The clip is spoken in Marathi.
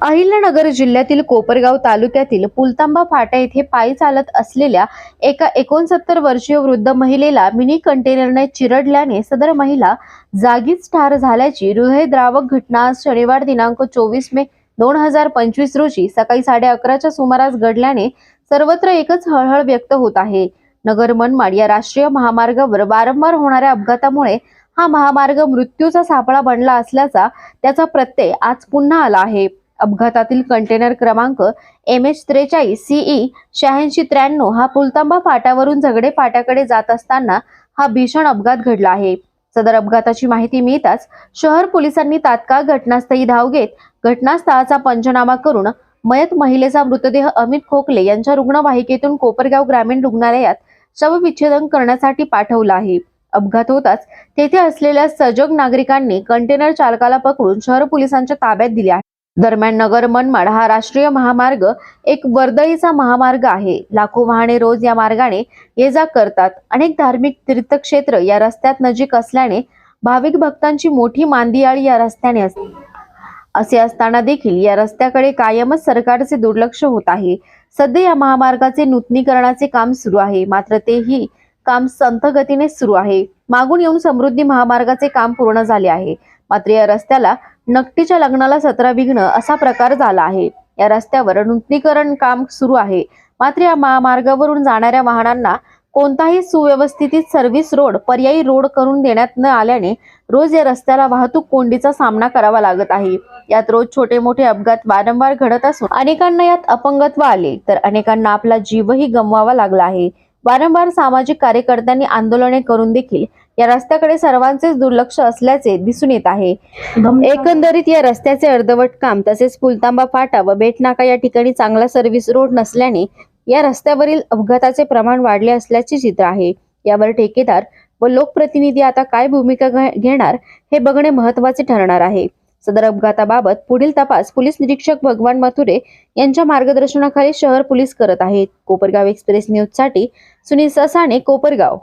अहिल्यानगर जिल्ह्यातील कोपरगाव तालुक्यातील पुलतांबा फाटा येथे पायी चालत असलेल्या एका एकोणसत्तर वर्षीय वृद्ध महिलेला मिनी कंटेनरने चिरडल्याने सदर महिला जागीच ठार झाल्याची हृदयद्रावक घटना आज शनिवार दिनांक चोवीस मे दोन हजार पंचवीस रोजी सकाळी साडे अकराच्या सुमारास घडल्याने सर्वत्र एकच हळहळ व्यक्त होत आहे. नगर मनमाड या राष्ट्रीय महामार्गावर वारंवार होणाऱ्या अपघातामुळे हा महामार्ग मृत्यूचा सापळा बनला असल्याचा त्याचा प्रत्यय आज पुन्हा आला आहे. अपघातातील कंटेनर क्रमांक एम एच त्रेचाळीस सीई शहाऐंशी त्र्याण्णव हा पुलतांबा फाट्यावरून झगडे फाट्याकडे जात असताना हा भीषण अपघात घडला आहे. सदर अपघाताची माहिती मिळताच शहर पोलिसांनी तात्काळ घटनास्थळी धाव घेत घटनास्थळाचा पंचनामा करून मयत महिलेचा मृतदेह अमित खोकले यांच्या रुग्णवाहिकेतून कोपरगाव ग्रामीण रुग्णालयात शवविच्छेदन करण्यासाठी पाठवला आहे. अपघात होताच तेथे असलेल्या सजग नागरिकांनी कंटेनर चालकाला पकडून शहर पोलिसांच्या ताब्यात दिले आहे. दरम्यान नगर मनमाड हा राष्ट्रीय महामार्ग एक वर्दळीचा महामार्ग आहे. लाखो वाहने रोज या मार्गाने ये जा करतात. अनेक धार्मिक तीर्थक्षेत्र या रस्त्यात नजीक असल्याने भाविक भक्तांची मोठी मांदियाळी या रस्त्याने असते. असे असताना देखील या रस्त्याकडे कायमच सरकारचे दुर्लक्ष होत आहे. सध्या या महामार्गाचे नूतनीकरणाचे काम सुरू आहे. मात्र तेही काम संथ गतीने सुरू आहे. मागून येऊन समृद्धी महामार्गाचे काम पूर्ण झाले आहे. मात्र या रस्त्याला नकटीच्या लग्नाला सतरा विघ्न असा प्रकार झाला आहे. या रस्त्यावर नूतनीकरण काम सुरू आहे. मात्र या महामार्गावरून जाणाऱ्या वाहनांना कोणताही सुव्यवस्थित सर्व्हिस रोड पर्यायी रोड करून देण्यात न आल्याने रोज या रस्त्याला वाहतूक कोंडीचा सामना करावा लागत आहे. यात रोज छोटे मोठे अपघात वारंवार घडत असून अनेकांना यात अपंगत्व आले तर अनेकांना आपला जीवही गमवावा लागला आहे. वारंवार सामाजिक कार्यकर्त्यांनी आंदोलने करून देखील या रस्त्याकडे सर्वांचेच दुर्लक्ष असल्याचे दिसून येत आहे. एकंदरीत या रस्त्याचे अर्धवट काम तसेच पुलतांबा फाटा व बेटनाका या ठिकाणी चांगला सर्व्हिस रोड नसल्याने या रस्त्यावरील अपघाताचे प्रमाण वाढले असल्याचे चित्र आहे. यावर ठेकेदार व लोकप्रतिनिधी आता काय भूमिका घेणार हे बघणे महत्त्वाचे ठरणार आहे. सदर अपघाताबाबत पुढील तपास पोलीस निरीक्षक भगवान मथुरे यांच्या मार्गदर्शनाखाली शहर पोलीस करत आहेत. कोपरगाव एक्सप्रेस न्यूजसाठी सुनील ससाणे कोपरगाव.